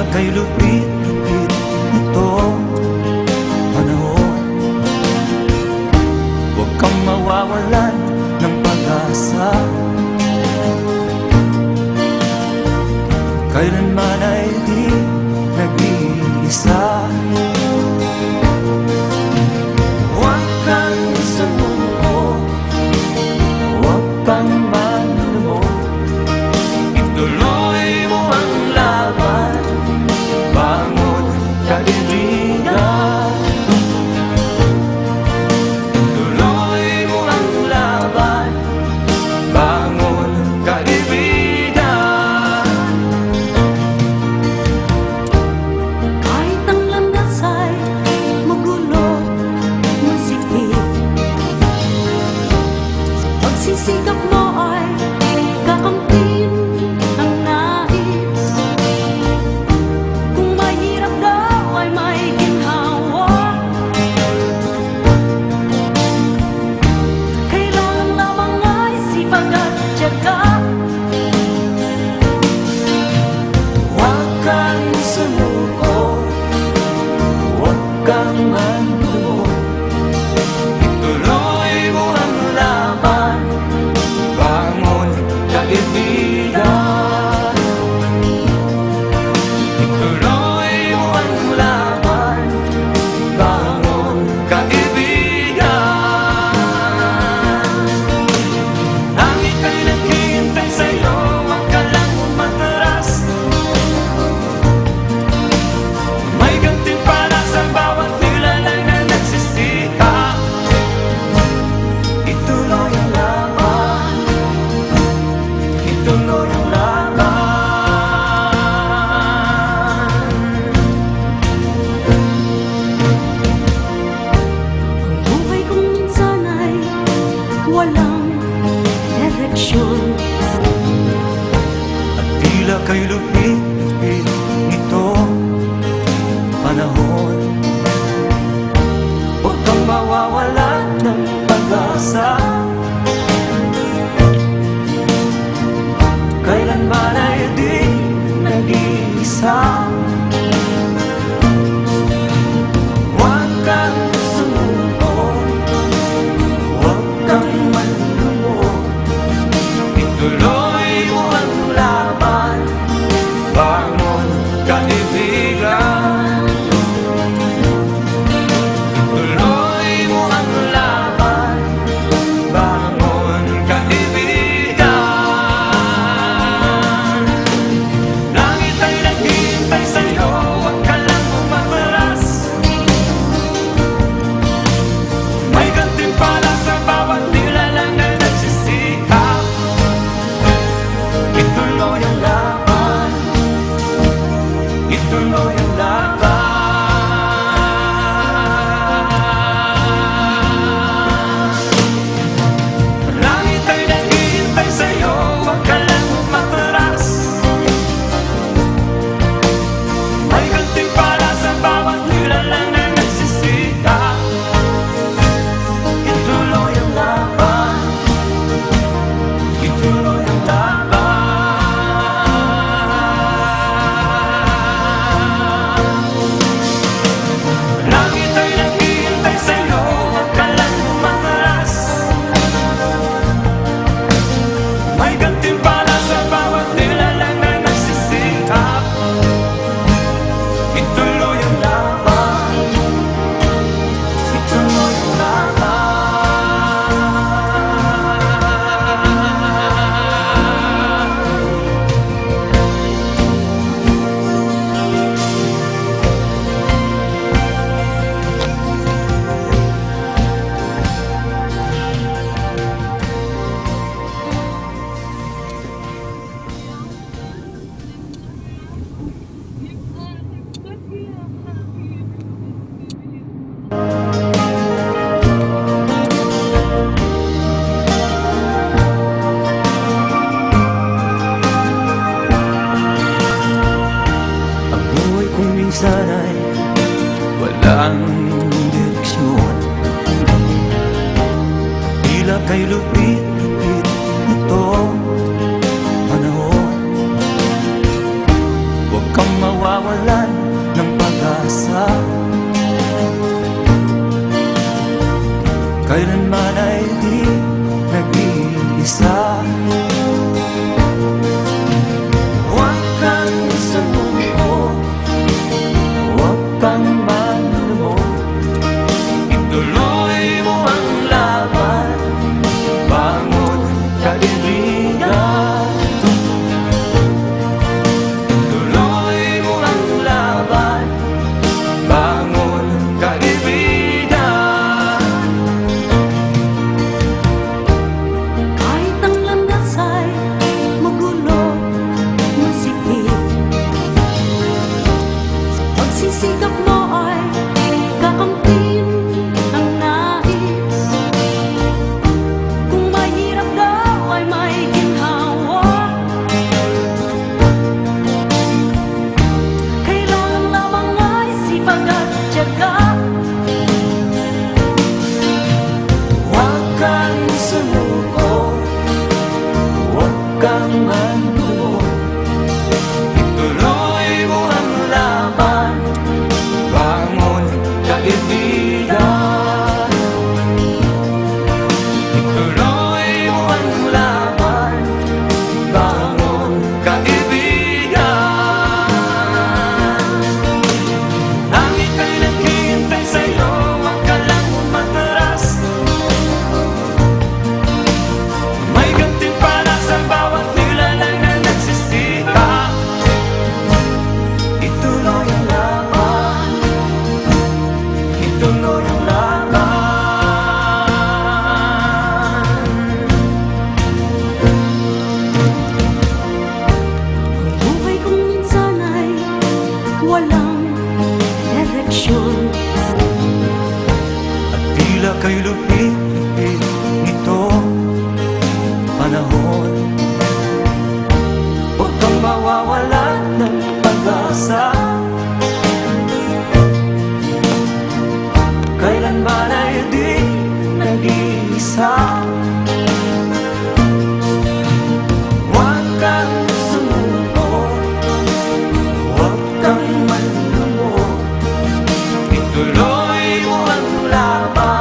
Kay lupit-lupit nito panahon. Huwag kang mawawalan ng pag-asa. Kailanman pagsisikap mo ay kakampi walang direksyon. At tila kay lupit-lupit nito panahon. Huwag kang mawawala ng pag-asa. Kailan ba na 跟定吧。luz. you go. lama